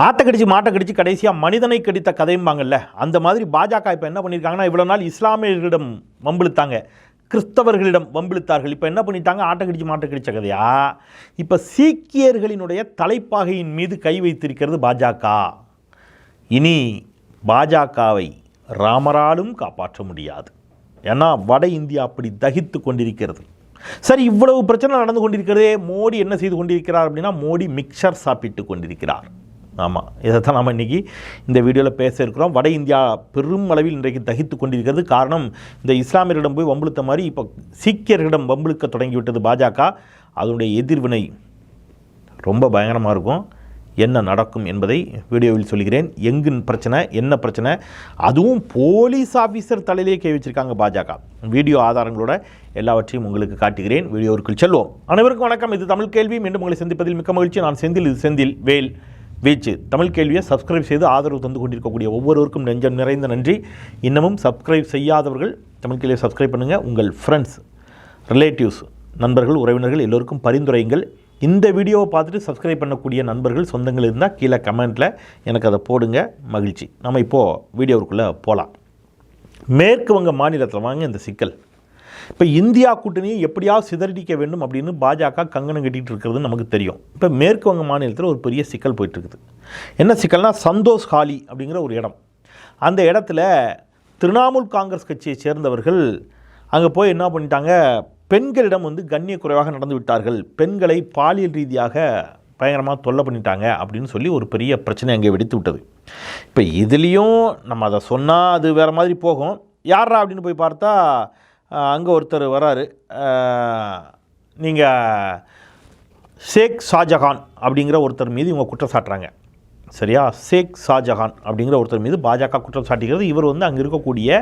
ஆட்டை கடிச்சு மாட்டை கடிச்சு கடைசியாக மனிதனை கடித்த கதைம்பாங்கல்ல? அந்த மாதிரி பாஜக இப்போ என்ன பண்ணியிருக்காங்கன்னா இவ்வளோ நாள் இஸ்லாமியர்களிடம் வம்பிழுத்தாங்க. கிறிஸ்தவர்களிடம் வம்பிழுத்தார்கள். இப்போ என்ன பண்ணிட்டாங்க? ஆட்டை கடிச்சு மாட்டை கடிச்ச கதையா? இப்போ சீக்கியர்களினுடைய தலைப்பாகையின் மீது கை வைத்திருக்கிறது பாஜக. இனி பாஜகவை ராமராலும் காப்பாற்ற முடியாது. ஏன்னா வட இந்தியா அப்படி தகித்து கொண்டிருக்கிறது. சரி இவ்வளவு பிரச்சனை நடந்து கொண்டிருக்கிறதே. மோடி என்ன செய்து கொண்டிருக்கிறார் அப்படின்னா மோடி மிக்சர் சாப்பிட்டு கொண்டிருக்கிறார். ஆமாம் இதைத்தான் நாம் இன்றைக்கி இந்த வீடியோவில் பேச இருக்கிறோம். வட இந்தியா பெரும் அளவில் இன்றைக்கு தகித்து கொண்டிருக்கிறது. காரணம் இந்த இஸ்லாமியரிடம் போய் வம்புழுத்த மாதிரி இப்போ சீக்கியர்களிடம் வம்புழுக்க தொடங்கிவிட்டது பாஜக. அதனுடைய எதிர்வினை ரொம்ப பயங்கரமாக இருக்கும். என்ன நடக்கும் என்பதை வீடியோவில் சொல்கிறேன். எங்கு பிரச்சனை என்ன பிரச்சனை? அதுவும் போலீஸ் ஆஃபீஸர் தலையிலே கை வச்சிருக்காங்க பாஜக. வீடியோ ஆதாரங்களோட எல்லாவற்றையும் உங்களுக்கு காட்டுகிறேன். வீடியோவிற்குள் செல்வோம். அனைவருக்கும் வணக்கம். இது தமிழ் கேள்வி. மீண்டும் உங்களை சந்திப்பதில் மிக்க மகிழ்ச்சி. நான் செந்தில் இது செந்தில் வேல். வீச்சு. தமிழ் கேள்வியை சப்ஸ்கிரைப் செய்து ஆதரவு தந்து கொண்டிருக்கக்கூடிய ஒவ்வொருவருக்கும் நெஞ்சம் நிறைந்த நன்றி. இன்னமும் சப்ஸ்கிரைப் செய்யாதவர்கள் தமிழ் கேள்வியை சப்ஸ்கிரைப் பண்ணுங்கள் உங்கள் ஃப்ரெண்ட்ஸ் ரிலேட்டிவ்ஸ் நண்பர்கள் உறவினர்கள் எல்லோருக்கும் பரிந்துரையுங்கள். இந்த வீடியோவை பார்த்துட்டு சப்ஸ்கிரைப் பண்ணக்கூடிய நண்பர்கள் சொந்தங்கள் இருந்தால் கீழே கமெண்ட்டில் எனக்கு அதை போடுங்க. மகிழ்ச்சி. நம்ம இப்போது வீடியோவுக்குள்ளே போகலாம் மேற்கு வங்க மாநிலத்தில் வாங்க இந்த சிக்கல். இப்போ இந்தியா கூட்டணியை எப்படியாவது சிதறடிக்க வேண்டும் அப்படின்னு பாஜக கங்கணம் கட்டிகிட்டு இருக்கிறது நமக்கு தெரியும். இப்போ மேற்கு வங்க மாநிலத்தில் ஒரு பெரிய சிக்கல் போயிட்டுருக்குது. என்ன சிக்கல்னால் சந்தோஷ் ஹாலி அப்படிங்கிற ஒரு இடம். அந்த இடத்துல திரிணாமுல் காங்கிரஸ் கட்சியை சேர்ந்தவர்கள் அங்கே போய் என்ன பண்ணிட்டாங்க? பெண்களிடம் வந்து கண்ணிய குறைவாக நடந்து விட்டார்கள். பெண்களை பாலியல் ரீதியாக பயங்கரமாக தொல்லை பண்ணிட்டாங்க அப்படின்னு சொல்லி ஒரு பெரிய பிரச்சனை அங்கே வெடித்து விட்டது. இப்போ இதுலேயும் நம்ம அதை சொன்னால் அது வேறு மாதிரி போகும். யாரா அப்படின்னு போய் பார்த்தா அங்கே ஒருத்தர் வராரு. நீங்கள் ஷேக் ஷாஜஹான் அப்படிங்கிற ஒருத்தர் மீது இவங்க குற்றம் சாட்டுறாங்க. சரியா? ஷேக் ஷாஜஹான் அப்படிங்கிற ஒருத்தர் மீது பாஜக குற்றம் சாட்டுகிறது. இவர் வந்து அங்கே இருக்கக்கூடிய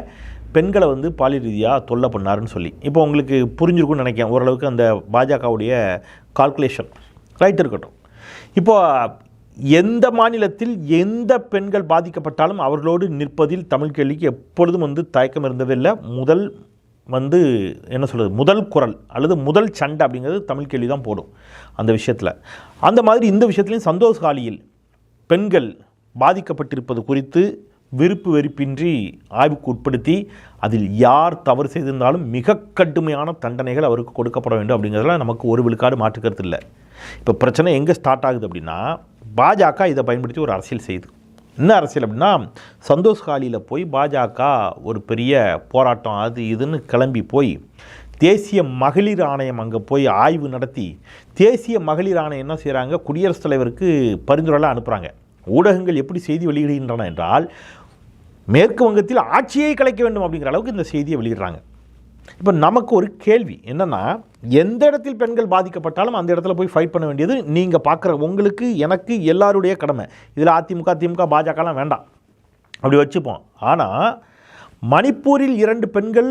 பெண்களை வந்து பாலி ரீதியாக தொல்லை பண்ணாருன்னு சொல்லி. இப்போ உங்களுக்கு புரிஞ்சிருக்கும்னு நினைக்கிறேன். ஓரளவுக்கு அந்த பாஜகவுடைய கால்குலேஷன் ரைட் இருக்கட்டும். இப்போது எந்த மாநிலத்தில் எந்த பெண்கள் பாதிக்கப்பட்டாலும் அவர்களோடு நிற்பதில் தமிழ் கேள்விக்கு எப்பொழுதும் வந்து தயக்கம் இருந்ததில்லை. முதல் வந்து என்ன சொல்கிறது முதல் குரல் அல்லது முதல் சண்டை அப்படிங்கிறது தமிழ் கேள்வி தான் போடும் அந்த விஷயத்தில். அந்த மாதிரி இந்த விஷயத்துலையும் சந்தோஷ் காலியில் பெண்கள் பாதிக்கப்பட்டிருப்பது குறித்து விருப்பு வெறுப்பின்றி ஆய்வுக்கு உட்படுத்தி அதில் யார் தவறு செய்திருந்தாலும் மிக கடுமையான தண்டனைகள் அவருக்கு கொடுக்கப்பட வேண்டும் அப்படிங்கிறதுல நமக்கு ஒரு விழுக்காடு மாற்றுக்கிறது இல்லை. இப்போ பிரச்சனை எங்கே ஸ்டார்ட் ஆகுது அப்படின்னா பாஜக இதை பயன்படுத்தி ஒரு அரசியல் செய்யுது என்ன அரசியல் அப்படின்னா சந்தோஷ் காலியில் போய் பாஜக ஒரு பெரிய போராட்டம் அது இதுன்னு கிளம்பி போய் தேசிய மகளிர் ஆணையம் அங்கே போய் ஆய்வு நடத்தி தேசிய மகளிர் ஆணையம் என்ன செய்கிறாங்க குடியரசுத் தலைவருக்கு பரிந்துரைலாம் அனுப்புகிறாங்க ஊடகங்கள் எப்படி செய்தி வெளியிடுகின்றன என்றால் மேற்கு வங்கத்தில் ஆட்சியை கலைக்க வேண்டும் அப்படிங்கிற அளவுக்கு இந்த செய்தியை வெளியிடுறாங்க. இப்போ நமக்கு ஒரு கேள்வி என்னென்னா எந்த இடத்தில் பெண்கள் பாதிக்கப்பட்டாலும் அந்த இடத்துல போய் ஃபைட் பண்ண வேண்டியது நீங்கள் பார்க்குற உங்களுக்கு எனக்கு எல்லாருடைய கடமை. இதில் அதிமுக திமுக பாஜகலாம் வேண்டாம். அப்படி வச்சுப்போம். ஆனால் மணிப்பூரில் இரண்டு பெண்கள்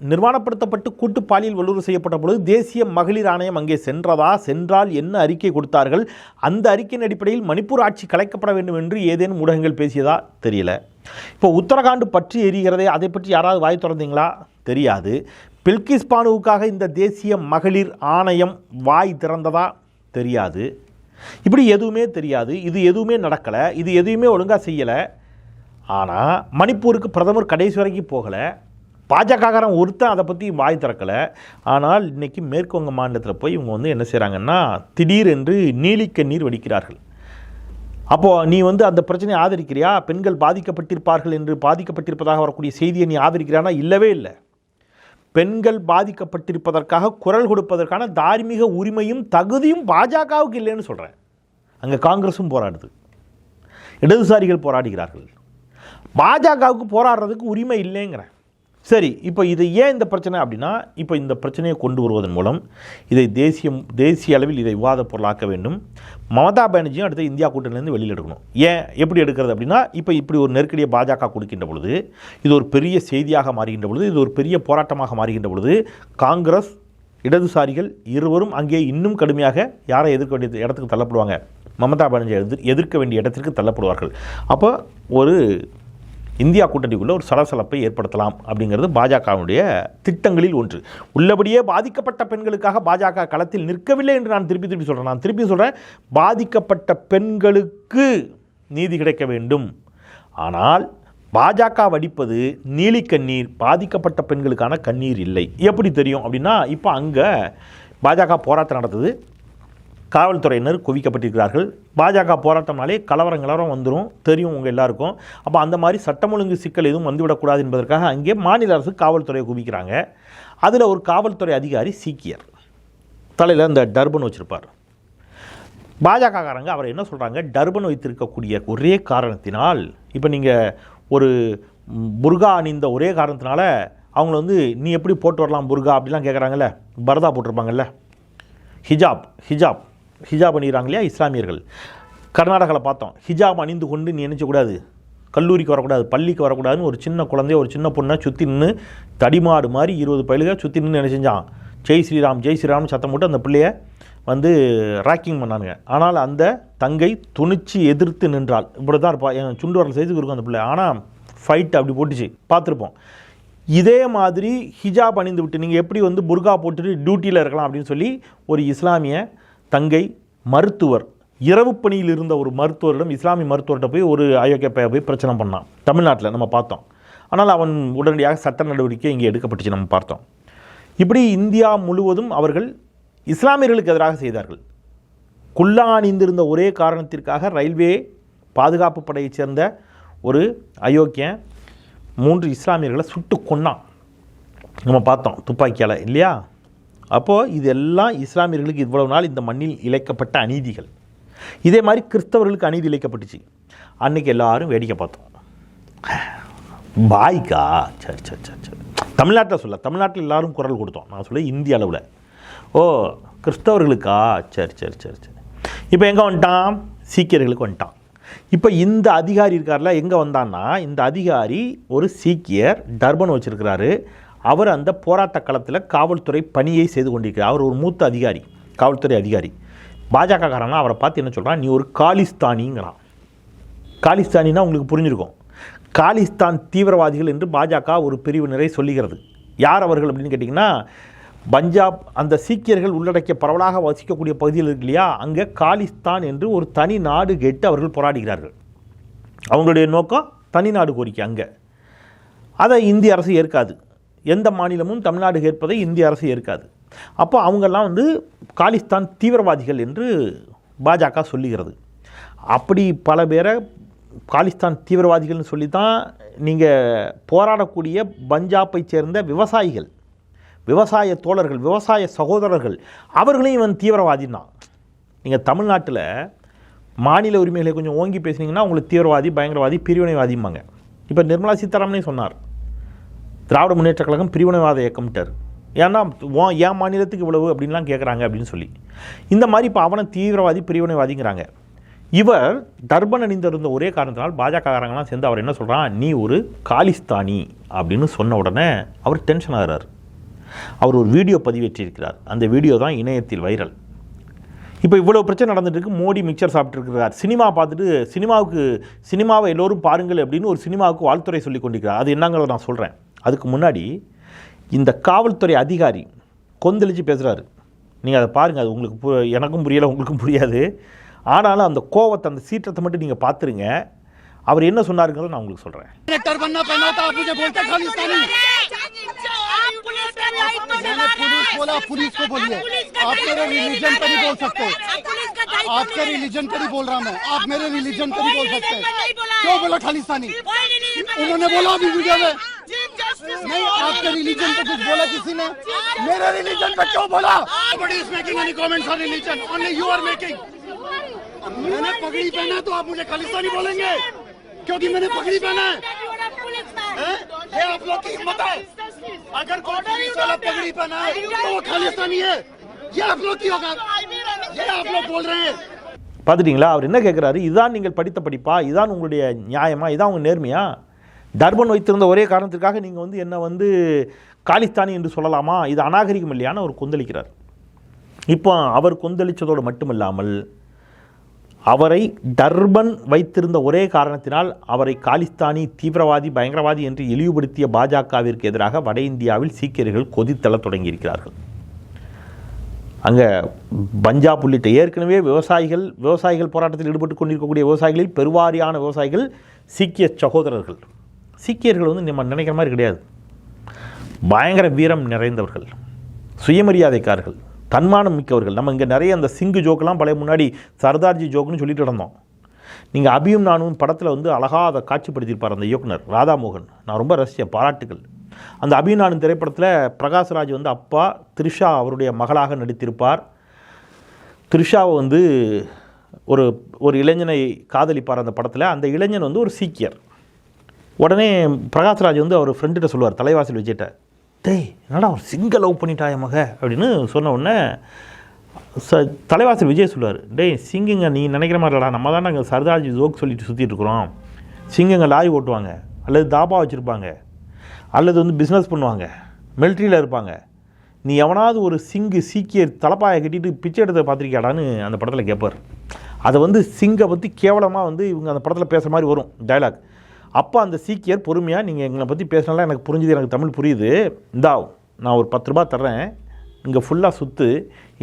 நிர்வாணப்படுத்தப்பட்டு கூட்டு பாலியல் வல்லுறவு செய்யப்பட்ட பொழுது தேசிய மகளிர் ஆணையம் அங்கே சென்றதா சென்றால் என்ன அறிக்கை கொடுத்தார்கள் அந்த அறிக்கையின் அடிப்படையில் மணிப்பூர் ஆட்சி கலைக்கப்பட வேண்டும் என்று ஏதேனும் ஊடகங்கள் பேசியதா? தெரியல. இப்போ உத்தரகாண்ட் பற்றி எரிகிறதே அதை பற்றி யாராவது வாய் திறந்தீங்களா? தெரியாது. பில்கிஸ் பானுவுக்காக இந்த தேசிய மகளிர் ஆணையம் வாய் திறந்ததா? தெரியாது. இப்படி எதுவுமே தெரியாது. இது எதுவுமே நடக்கலை. இது எதுவுமே ஒழுங்காக செய்யலை. ஆனால் மணிப்பூருக்கு பிரதமர் கடைசி வரைக்கும் போகலை. பாஜகக்காரன் ஒருத்தன் அதை பற்றி வாய் திறக்கலை. ஆனால் இன்றைக்கி மேற்குவங்க மாநிலத்தில் போய் இவங்க வந்து என்ன செய்கிறாங்கன்னா திடீரென்று நீலிக்க நீர் வடிக்கிறார்கள். அப்போது நீ வந்து அந்த பிரச்சனையை ஆதரிக்கிறியா? பெண்கள் பாதிக்கப்பட்டிருப்பார்கள் என்று பாதிக்கப்பட்டிருப்பதாக வரக்கூடிய செய்தியை நீ ஆதரிக்கிறானா? இல்லவே இல்லை. பெண்கள் பாதிக்கப்பட்டிருப்பதற்காக குரல் கொடுப்பதற்கான தார்மீக உரிமையும் தகுதியும் பாஜகவுக்கு இல்லைன்னு சொல்கிறேன் அங்கே காங்கிரஸும் போராடுது. இடதுசாரிகள் போராடுகிறார்கள். பாஜகவுக்கு போராடுறதுக்கு உரிமை இல்லைங்கிறேன். சரி இப்போ இது ஏன் இந்த பிரச்சனை அப்படின்னா இப்போ இந்த பிரச்சனையை கொண்டு வருவதன் மூலம் இதை தேசியம் தேசிய அளவில் இதை விவாத பொருளாக்க வேண்டும். மமதா பானர்ஜியும் அடுத்து இந்தியா கூட்டணியிலேருந்து வெளியில் எடுக்கணும். ஏன் எப்படி எடுக்கிறது அப்படின்னா இப்போ இப்படி ஒரு நெருக்கடியை பாஜக கொடுக்கின்ற பொழுது இது ஒரு பெரிய செய்தியாக மாறுகின்ற பொழுது இது ஒரு பெரிய போராட்டமாக மாறுகின்ற பொழுது காங்கிரஸ் இடதுசாரிகள் இருவரும் அங்கே இன்னும் கடுமையாக யாரை எதிர்க்க வேண்டிய இடத்துக்கு தள்ளப்படுவாங்க? மமதா பானர்ஜி எதிர் எதிர்க்க வேண்டிய இடத்திற்கு தள்ளப்படுவார்கள். அப்போ ஒரு இந்தியா கூட்டணிக்குள்ளே ஒரு சலசலப்பை ஏற்படுத்தலாம் அப்படிங்கிறது பாஜகவுடைய திட்டங்களில் ஒன்று. உள்ளபடியே பாதிக்கப்பட்ட பெண்களுக்காக பாஜக களத்தில் நிற்கவில்லை என்று நான் திருப்பி திருப்பி சொல்கிறேன் நான் திருப்பி சொல்கிறேன் பாதிக்கப்பட்ட பெண்களுக்கு நீதி கிடைக்க வேண்டும். ஆனால் பாஜக வடிப்பது நீலி கண்ணீர் பாதிக்கப்பட்ட பெண்களுக்கான கண்ணீர் இல்லை. எப்படி தெரியும் அப்படின்னா இப்போ அங்கே பாஜக போராட்டம் நடத்துது காவல்துறையினர் குவிக்கப்பட்டிருக்கிறார்கள். பாஜக போராட்டம்னாலே கலவரம் கலவரம் வந்துடும் தெரியும் உங்கள் எல்லாருக்கும். அப்போ அந்த மாதிரி சட்டம் ஒழுங்கு சிக்கல் எதுவும் வந்துவிடக்கூடாது என்பதற்காக அங்கே மாநில அரசு காவல்துறையை குவிக்கிறாங்க. அதில் ஒரு காவல்துறை அதிகாரி சீக்கியர். தலையில் இந்த டர்பன் வச்சுருப்பார். பாஜகக்காரங்க அவர் என்ன சொல்கிறாங்க டர்பன் வைத்திருக்கக்கூடிய ஒரே காரணத்தினால் இப்போ நீங்கள் ஒரு புர்கா அணிந்த ஒரே காரணத்தினால அவங்கள வந்து நீ எப்படி போட்டு வரலாம் புர்கா அப்படிலாம் கேட்குறாங்கல்ல பரதா போட்டிருப்பாங்கல்ல. ஹிஜாப் ஹிஜாப். ஹிஜாப் அணிகிறாங்க இல்லையா இஸ்லாமியர்கள். கர்நாடகாவில் பார்த்தோம். ஹிஜாப் அணிந்து கொண்டு நீ நினைச்சக்கூடாது கல்லூரிக்கு வரக்கூடாது பள்ளிக்கு வரக்கூடாதுன்னு ஒரு சின்ன குழந்தைய ஒரு சின்ன பொண்ணை சுற்றி நின்று தடிமாடு மாதிரி இருபது பயிலுக சுற்றி நின்று என்ன ஜெய் ஸ்ரீராம் ஜெய் ஸ்ரீராம் சத்தம் போட்டு அந்த பிள்ளைய வந்து ராக்கிங் பண்ணானுங்க. ஆனால் அந்த தங்கை துணிச்சு எதிர்த்து நின்றாள். இப்படி தான் இருப்பா. என் சுண்டு வரல் சைஸுக்கு இருக்கும் அந்த பிள்ளை. ஆனால் ஃபைட் அப்படி போட்டுச்சு. பார்த்துருப்போம். இதே மாதிரி ஹிஜாப் அணிந்து விட்டு நீங்கள் எப்படி வந்து புர்கா போட்டுட்டு டியூட்டியில் இருக்கலாம் அப்படின்னு சொல்லி ஒரு இஸ்லாமிய தங்கை மருத்துவர். இரவு பணியில் இருந்த ஒரு மருத்துவரிடம் இஸ்லாமிய மருத்துவர்கிட்ட போய் ஒரு அயோக்கிய போய் பிரச்சனை பண்ணான். தமிழ்நாட்டில் நம்ம பார்த்தோம். ஆனால் அவன் உடனடியாக சட்ட நடவடிக்கை இங்கே எடுக்கப்பட்டுச்சு நம்ம பார்த்தோம். இப்படி இந்தியா முழுவதும் அவர்கள் இஸ்லாமியர்களுக்கு எதிராக செய்தார்கள். குல்லா அணிந்திருந்த ஒரே காரணத்திற்காக ரயில்வே பாதுகாப்பு படையைச் சேர்ந்த ஒரு அயோக்கியன் மூன்று இஸ்லாமியர்களை சுட்டு கொன்னான். நம்ம பார்த்தோம். துப்பாக்கியால் இல்லையா? அப்போது இதெல்லாம் இஸ்லாமியர்களுக்கு இவ்வளவு நாள் இந்த மண்ணில் இழைக்கப்பட்ட அநீதிகள். இதே மாதிரி கிறிஸ்தவர்களுக்கு அநீதி இழைக்கப்பட்டுச்சு. அன்றைக்கி எல்லாரும் வேடிக்கை பார்த்தோம். பாய்க்கா? சரி சரி சரி சரி தமிழ்நாட்டில் சொல்ல தமிழ்நாட்டில் எல்லாரும் குரல் கொடுத்தோம். நான் சொல்ல இந்திய அளவில். ஓ கிறிஸ்தவர்களுக்கா? சரி சரி சரி சரி இப்போ எங்கே வந்துட்டான்? சீக்கியர்களுக்கு வந்துட்டான். இப்போ இந்த அதிகாரி இருக்கார்ல எங்கே வந்தான்னா இந்த அதிகாரி ஒரு சீக்கியர் டர்பன் வச்சுருக்கிறாரு. அவர் அந்த போராட்ட களத்தில் காவல்துறை பணியை செய்து கொண்டிருக்கிறார். அவர் ஒரு மூத்த அதிகாரி காவல்துறை அதிகாரி. பாஜக காரனா அவரை பார்த்து என்ன சொல்கிறான் நீ ஒரு காலிஸ்தானிங்கிறான். காலிஸ்தானின்னா உங்களுக்கு புரிஞ்சிருக்கும். காலிஸ்தான் தீவிரவாதிகள் என்று பாஜக ஒரு பிரிவினரை சொல்லுகிறது. யார் அவர்கள் அப்படின்னு கேட்டிங்கன்னா பஞ்சாப் அந்த சீக்கியர்கள் உள்ளடக்கிய பரவலாக வசிக்கக்கூடிய பகுதியில் இருக்கு இல்லையா? அங்கே காலிஸ்தான் என்று ஒரு தனி நாடு கேட்டு அவர்கள் போராடுகிறார்கள். அவங்களுடைய நோக்கம் தனி நாடு கோரிக்கை அங்கே. அதை இந்திய அரசு ஏற்காது. எந்த மாநிலமும் தமிழ்நாடு கேட்பதை இந்திய அரசு ஏற்காது. அப்போ அவங்கெல்லாம் வந்து காலிஸ்தான் தீவிரவாதிகள் என்று பாஜக சொல்லுகிறது. அப்படி பல பேரை காலிஸ்தான் தீவிரவாதிகள்னு சொல்லி தான் நீங்கள் போராடக்கூடிய பஞ்சாப்பை சேர்ந்த விவசாயிகள் விவசாய தோழர்கள் விவசாய சகோதரர்கள் அவர்களையும் இவன் தீவிரவாதி தான் நீங்கள் தமிழ்நாட்டில் மாநில உரிமைகளை கொஞ்சம் ஓங்கி பேசுனீங்கன்னா உங்களுக்கு தீவிரவாதி பயங்கரவாதி பிரிவினைவாதிம்பாங்க. இப்போ நிர்மலா சீதாராமனே சொன்னார் திராவிட முன்னேற்ற கழகம் பிரிவினைவாத இயக்கம்ட்டார். ஏன்னா என் மாநிலத்துக்கு இவ்வளவு அப்படின்லாம் கேட்குறாங்க அப்படின்னு சொல்லி. இந்த மாதிரி இப்போ அவனை தீவிரவாதி பிரிவினைவாதிங்கிறாங்க. இவர் தர்பன் அணிந்திருந்த ஒரே காரணத்தினால் பாஜககாரங்களாம் சேர்ந்து அவர் என்ன சொல்கிறான் நீ ஒரு காலிஸ்தானி அப்படின்னு சொன்ன உடனே அவர் டென்ஷன் ஆகிறார். அவர் ஒரு வீடியோ பதிவேற்றிருக்கிறார். அந்த வீடியோ தான் இணையத்தில் வைரல். இப்போ இவ்வளோ பிரச்சனை நடந்துட்டுருக்கு. மோடி மிக்சர் சாப்பிட்டுருக்கிறார். சினிமா பார்த்துட்டு சினிமாவுக்கு சினிமாவை எல்லோரும் பாருங்கள் அப்படின்னு ஒரு சினிமாவுக்கு வாழ்த்துறை சொல்லி கொண்டிருக்கிறார். அது என்னங்கிறத நான் சொல்கிறேன் அதுக்கு முன்னாடி இந்த காவல்துறை அதிகாரி கொந்தளிச்சு பேசுகிறாரு நீங்கள் அதை பாருங்கள் அது உங்களுக்கு பு எனக்கும் புரியலை உங்களுக்கும் புரியாது ஆனாலும் அந்த கோவத்தை அந்த சீற்றத்தை மட்டும் நீங்கள் பார்த்துருங்க அவர் என்ன சொன்னாருங்கிறத நான் உங்களுக்கு சொல்கிறேன் कलेक्टर बनना पहना था आप मुझे बोलते खालिस्तानी आप पुलिस का दायित्व मैंने निभा रहे पुलिस हैं। बोला पुलिस को बोलिए पुलिस का आप मेरे दायित्व रिलीजन पे नहीं बोल सकते आप पुलिस का दायित्व आपके निभा- रिलीजन पे नहीं बोल रहा मैं आप मेरे रिलीजन पे नहीं बोल कोई सकते religion पे नहीं बोला है। क्यों बोला खालिस्तानी कोई religion पे उन्होंने नहीं बोला अभी वीडियो में चीफ जस्टिस नहीं आपके रिलीजन पे कुछ बोला किसी ने मेरे रिलीजन पे क्यों बोला बड़ी is making any comments on religion only you are making मैंने पगड़ी पहना है तो आप मुझे खालिस्तानी बोलेंगे क्योंकि मैंने पगड़ी पहना है पुलिस का हैं? ये आप लोग की हिम्मत है अगर कोई पुलिस वाला पगड़ी पहना है तो वो खालिस्तानी है ये आप लोग की होगा ये आप लोग बोल रहे हैं பார்த்துட்டிங்களா அவர் என்ன கேட்குறாரு இதான் நீங்கள் படித்த படிப்பா இதான் உங்களுடைய நியாயமா இதான் உங்கள் நேர்மையா டர்பன் வைத்திருந்த ஒரே காரணத்திற்காக நீங்கள் வந்து என்னை வந்து காலிஸ்தானி என்று சொல்லலாமா? இது அநாகரிகம் இல்லையான்னு அவர் கொந்தளிக்கிறார். இப்போ அவர் கொந்தளித்ததோடு மட்டுமில்லாமல் அவரை டர்பன் வைத்திருந்த ஒரே காரணத்தினால் அவரை காலிஸ்தானி தீவிரவாதி பயங்கரவாதி என்று இழிவுபடுத்திய பாஜகவிற்கு எதிராக வட இந்தியாவில் சீக்கியர்கள் கொதித்தள தொடங்கியிருக்கிறார்கள். அங்கே பஞ்சாப் உள்ளிட்ட ஏற்கனவே விவசாயிகள் விவசாயிகள் போராட்டத்தில் ஈடுபட்டு கொண்டிருக்கக்கூடிய விவசாயிகளில் பெருவாரியான விவசாயிகள் சீக்கிய சகோதரர்கள். சீக்கியர்கள் வந்து நம்ம நினைக்கிற மாதிரி கிடையாது. பயங்கர வீரம் நிறைந்தவர்கள் சுயமரியாதைக்காரர்கள் தன்மானம் மிக்கவர்கள். நம்ம இங்கே நிறைய அந்த சிங்கு ஜோக்கெலாம் பழைய முன்னாடி சர்தார்ஜி ஜோக்குன்னு சொல்லிட்டு இருந்தோம். நீங்கள் அபியும் நானும் படத்தில் வந்து அழகாக அதை காட்சிப்படுத்தியிருப்பார் அந்த இயக்குனர் ராதாமோகன். நான் ரொம்ப ரசித்தேன் பாராட்டுகள் அந்த அபியும் நானும் திரைப்படத்தில் பிரகாஷ்ராஜ் வந்து அப்பா த்ரிஷா அவருடைய மகளாக நடித்திருப்பார். த்ரிஷாவை வந்து ஒரு ஒரு இளைஞனை காதலிப்பார் அந்த படத்தில். அந்த இளைஞன் வந்து ஒரு சீக்கியர். உடனே பிரகாஷ்ராஜ் வந்து அவர் ஃப்ரெண்டுகிட்ட சொல்லுவார் தலைவாசல் விஜய்கிட்ட டேய் என்னடா அவர் சிங்கை லவ் பண்ணிட்டாய மக? அப்படின்னு சொன்ன உடனே ச தலைவாசல் விஜய் சொல்லுவார் டேய் சிங்கிங்க நீ நினைக்கிற மாதிரிடா நம்ம தான் நாங்கள் சர்தார்ஜி ஜோக் சொல்லிட்டு சுற்றிட்டு இருக்கிறோம். சிங்கங்க லாரி ஓட்டுவாங்க அல்லது தாபா வச்சுருப்பாங்க அல்லது வந்து பிஸ்னஸ் பண்ணுவாங்க மிலிட்ரியில் இருப்பாங்க. நீ எவனாவது ஒரு சிங்கு சீக்கிய தலைப்பாயை கட்டிட்டு பிச்சை எடுத்த பார்த்துருக்கியாடான்னு அந்த படத்தில் கேட்பார் அதை வந்து சிங்கை பற்றி கேவலமாக வந்து இவங்க அந்த படத்தில் பேசுகிற மாதிரி வரும் டயலாக் அப்போ அந்த சீக்கியர் பொறுமையாக நீங்கள் எங்களை பற்றி பேசினாலாம் எனக்கு புரிஞ்சுது எனக்கு தமிழ் புரியுது. இந்தா நான் ஒரு பத்து ரூபா தர்றேன். இங்கே ஃபுல்லாக சுற்று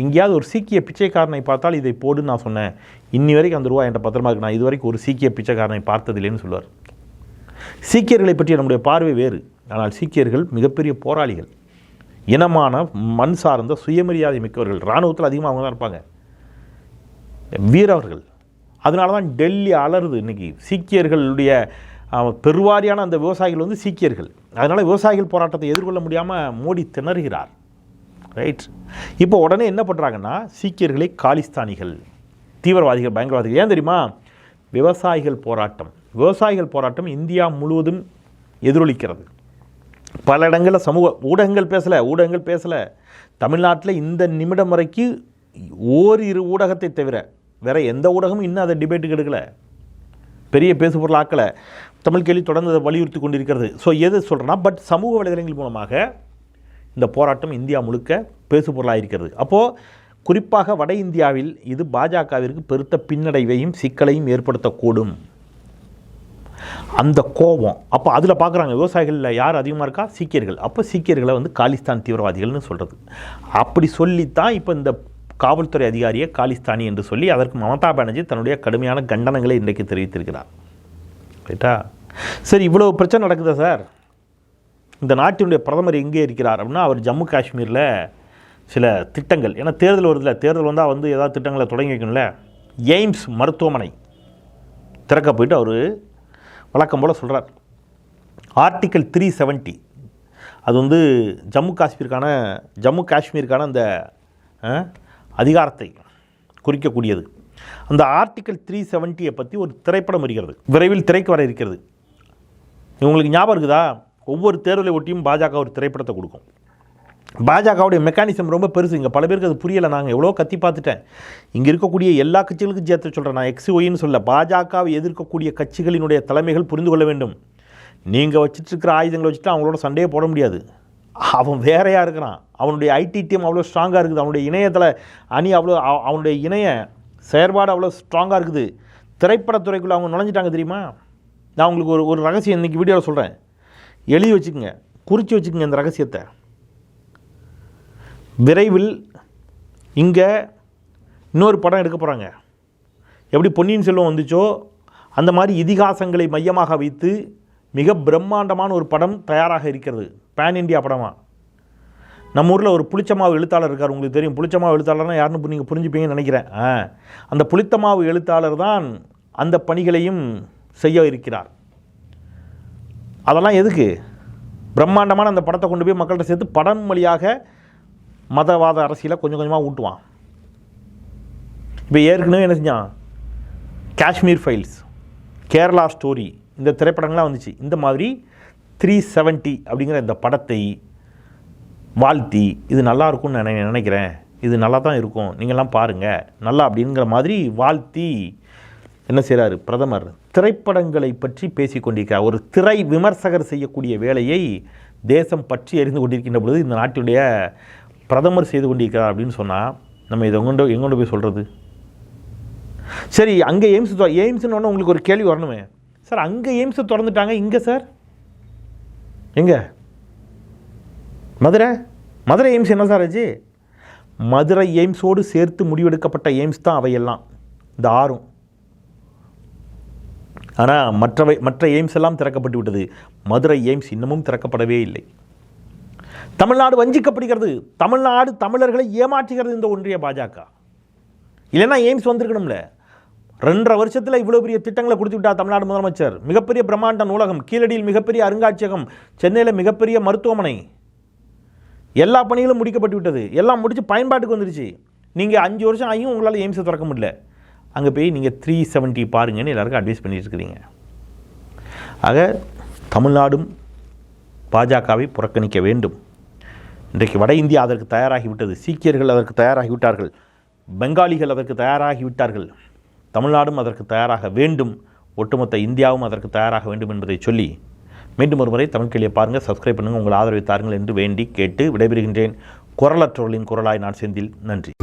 எங்கேயாவது ஒரு சீக்கிய பிச்சைக்காரனை பார்த்தால் இதை போடுன்னு நான் சொன்னேன். இன்னி வரைக்கும் அந்த ரூபா என்கிட்ட பத்திரமா இருக்கு. நான் இது வரைக்கும் ஒரு சீக்கிய பிச்சைக்காரனை பார்த்ததில்லைன்னு சொல்லுவார். சீக்கியர்களை பற்றி நம்முடைய பார்வை வேறு. ஆனால் சீக்கியர்கள் மிகப்பெரிய போராளிகள். இனமான மண் சார்ந்த சுயமரியாதை மிக்கவர்கள். இராணுவத்தில் அதிகமாக அவங்க தான் இருப்பாங்க. வீரர்கள். அதனால தான் டெல்லி அலறுது இன்னைக்கு. சீக்கியர்களுடைய பெருவாரியான அந்த விவசாயிகள் வந்து சீக்கியர்கள். அதனால் விவசாயிகள் போராட்டத்தை எதிர்கொள்ள முடியாமல் மோடி திணறுகிறார். ரைட் இப்போ உடனே என்ன பண்ணுறாங்கன்னா சீக்கியர்களை காலிஸ்தானிகள் தீவிரவாதிகள் பயங்கரவாதிகள். ஏன் தெரியுமா? விவசாயிகள் போராட்டம். விவசாயிகள் போராட்டம் இந்தியா முழுவதும் எதிரொலிக்கிறது. பல இடங்களில் சமூக ஊடகங்கள் பேசலை ஊடகங்கள் பேசலை. தமிழ்நாட்டில் இந்த நிமிடம் வரைக்கும் ஓரிரு ஊடகத்தை தவிர வேறு எந்த ஊடகமும் இன்னும் அதை டிபேட்டுக்கு எடுக்கலை. பெரிய பேசுபொருள் ஆக்கலை. தமிழ் கேள்வி தொடர்ந்து அதை வலியுறுத்தி கொண்டிருக்கிறது. ஸோ எது சொல்கிறேன்னா பட் சமூக வலைதளங்கள் மூலமாக இந்த போராட்டம் இந்தியா முழுக்க பேசுபொருளாக இருக்கிறது. அப்போது குறிப்பாக வட இந்தியாவில் இது பாஜகவிற்கு பெருத்த பின்னடைவையும் சிக்கலையும் ஏற்படுத்தக்கூடும். அந்த கோபம். அப்போ அதில் பார்க்குறாங்க விவசாயிகளில் யார் அதிகமாக இருக்கா? சீக்கியர்கள். அப்போ சீக்கியர்களை வந்து காலிஸ்தான் தீவிரவாதிகள்னு சொல்கிறது அப்படி சொல்லித்தான் இப்போ இந்த காவல்துறை அதிகாரியை காலிஸ்தானி என்று சொல்லி அதற்கு மமதா பானர்ஜி தன்னுடைய கடுமையான கண்டனங்களை இன்றைக்கு தெரிவித்திருக்கிறார். ரைட்டா? சரி இவ்வளோ பிரச்சனை நடக்குதா சார்? இந்த நாட்டினுடைய பிரதமர் எங்கே இருக்கிறார் அப்படின்னா அவர் ஜம்மு காஷ்மீரில் சில திட்டங்கள். ஏன்னா தேர்தல் வருதுல தேர்தல் வந்தால் வந்து ஏதாவது திட்டங்களை தொடங்கி வைக்கணும்ல. எய்ம்ஸ் மருத்துவமனை திறக்க போயிட்டு அவர் வழக்கம் போல் சொல்கிறார் ஆர்டிக்கல் த்ரீ செவன்ட்டி அது வந்து ஜம்மு காஷ்மீருக்கான ஜம்மு காஷ்மீருக்கான அந்த அதிகாரத்தை குறிக்கக்கூடியது. அந்த ஆர்டிக்கல் த்ரீ செவன்ட்டியை பற்றி ஒரு திரைப்படம் இருக்கிறது. விரைவில் திரைக்கு வர இருக்கிறது. இவங்களுக்கு ஞாபகம் இருக்குதா? ஒவ்வொரு தேர்தலை ஒட்டியும் பாஜக ஒரு திரைப்படத்தை கொடுக்கும். பாஜகவுடைய மெக்கானிசம் ரொம்ப பெருசு. இங்கே பல பேருக்கு அது புரியலை. நாங்கள் எவ்வளோ கத்தி பார்த்துட்டேன். இங்கே இருக்கக்கூடிய எல்லா கட்சிகளுக்கும் சேர்த்து சொல்கிறேன் நான் எக்ஸ் ஒயின்னு சொல்ல பாஜகவை எதிர்க்கக்கூடிய கட்சிகளினுடைய தலைமைகள் புரிந்து கொள்ள வேண்டும். நீங்கள் வச்சுட்டு ஆயுதங்களை வச்சுட்டு அவங்களோட சண்டையே போட முடியாது. அவன் வேறையாக இருக்கிறான். அவனுடைய ஐடி டீம் அவ்வளோ ஸ்ட்ராங்காக இருக்குது. அவனுடைய இணையத்தில் அணி அவ்வளோ அவனுடைய இணைய செயற்பாடு அவ்வளோ ஸ்ட்ராங்காக இருக்குது. திரைப்படத்துறைக்குள்ளே அவங்க நுழைஞ்சிட்டாங்க தெரியுமா? நான் உங்களுக்கு ஒரு ஒரு ரகசியம் இன்றைக்கி வீடியோவில் சொல்கிறேன் எழுதி வச்சுக்கோங்க. குறித்து வச்சுக்கோங்க இந்த ரகசியத்தை. விரைவில் இங்கே இன்னொரு படம் எடுக்க போகிறாங்க எப்படி பொன்னியின் செல்வம் வந்துச்சோ அந்த மாதிரி இதிகாசங்களை மையமாக வைத்து மிக பிரம்மாண்டமான ஒரு படம் தயாராக இருக்கிறது. பேன் இந்தியா படமாக நம்ம ஊரில் ஒரு புளிச்சமாவு எழுத்தாளர் இருக்கார். உங்களுக்கு தெரியும். புளிச்சமாவு எழுத்தாளர்னா யாருன்னு நீங்கள் புரிஞ்சுப்பீங்கன்னு நினைக்கிறேன். அந்த புளித்தமாவு எழுத்தாளர் தான் அந்த பணிகளையும் செய்ய இருக்கிறார். அதெல்லாம் எதுக்கு? பிரம்மாண்டமான அந்த படத்தை கொண்டு போய் மக்கள்கிட்ட சேர்த்து படம் வழியாக மதவாத அரசியலை கொஞ்சம் கொஞ்சமாக ஊட்டுவான். இப்போ ஏற்கனவே என்ன செஞ்சான்? காஷ்மீர் ஃபைல்ஸ் கேரளா ஸ்டோரி இந்த திரைப்படங்கள்லாம் வந்துச்சு. இந்த மாதிரி த்ரீ செவன்ட்டி அப்படிங்கிற இந்த படத்தை வாழ்த்தி இது நல்லா இருக்கும்னு நினை நினைக்கிறேன். இது நல்லா தான் இருக்கும். நீங்கள்லாம் பாருங்கள் நல்லா அப்படிங்கிற மாதிரி வாழ்த்தி என்ன செய்கிறாரு பிரதமர் திரைப்படங்களை பற்றி பேசி கொண்டிருக்கிறார். ஒரு திரை விமர்சகர் செய்யக்கூடிய வேலையை தேசம் பற்றி அறிந்து கொண்டிருக்கின்ற பொழுது இந்த நாட்டினுடைய பிரதமர் செய்து கொண்டிருக்கிறார் அப்படின்னு சொன்னால் நம்ம இதை எங்கொண்டு எங்கொண்டு போய் சொல்கிறது சரி அங்கே எய்ம்ஸ் எய்ம்ஸ்னு உங்களுக்கு ஒரு கேள்வி வரணுமே. சார் அங்கே எய்ம்ஸை திறந்துட்டாங்க இங்கே சார்? எங்கே? மதுரை? மதுரை எய்ம்ஸ் என்ன சார் ஆச்சு? மதுரை எய்ம்ஸோடு சேர்த்து முடிவெடுக்கப்பட்ட எய்ம்ஸ் தான் அவையெல்லாம். இந்த ஆறும். ஆனால் மற்றவை மற்ற எய்ம்ஸ் எல்லாம் திறக்கப்பட்டு விட்டது. மதுரை எய்ம்ஸ் இன்னமும் திறக்கப்படவே இல்லை. தமிழ்நாடு வஞ்சிக்கப்படுகிறது. தமிழ்நாடு தமிழர்களை ஏமாற்றுகிறது இந்த ஒன்றிய பாஜக. இல்லைன்னா எய்ம்ஸ் வந்திருக்கணும்ல. ரெண்டரை வருஷத்தில் இவ்வளோ பெரிய திட்டங்களை கொடுத்து விட்டார் தமிழ்நாடு முதலமைச்சர். மிகப்பெரிய பிரம்மாண்ட நூலகம் கீழடியில் மிகப்பெரிய அருங்காட்சியகம் சென்னையில் மிகப்பெரிய மருத்துவமனை. எல்லா பணிகளும் முடிக்கப்பட்டு விட்டது. எல்லாம் முடித்து பயன்பாட்டுக்கு வந்துருச்சு. நீங்கள் அஞ்சு வருஷம் ஆகியும் உங்களால் எய்ம்ஸை திறக்க முடியல. அங்கே போய் நீங்கள் த்ரீ செவன்ட்டி பாருங்கன்னு எல்லாருக்கும் அட்வைஸ் பண்ணிகிட்டு இருக்கிறீங்க ஆக தமிழ்நாடும் பாஜகவை புறக்கணிக்க வேண்டும். இன்றைக்கு வட இந்தியா அதற்கு தயாராகிவிட்டது. சீக்கியர்கள் அதற்கு தயாராகிவிட்டார்கள். பெங்காலிகள் அதற்கு தயாராகிவிட்டார்கள். தமிழ்நாடும் அதற்கு தயாராக வேண்டும். ஒட்டுமொத்த இந்தியாவும் அதற்கு தயாராக வேண்டும் என்பதை சொல்லி மீண்டும் ஒரு முறை தமிழ் கேள்வியை பாருங்கள் சப்ஸ்கிரைப் பண்ணுங்கள் உங்கள் ஆதரவை தாருங்கள் என்று வேண்டி கேட்டு விடைபெறுகின்றேன். குரலற்றவர்களின் குரலாய் நான் செந்தில். நன்றி.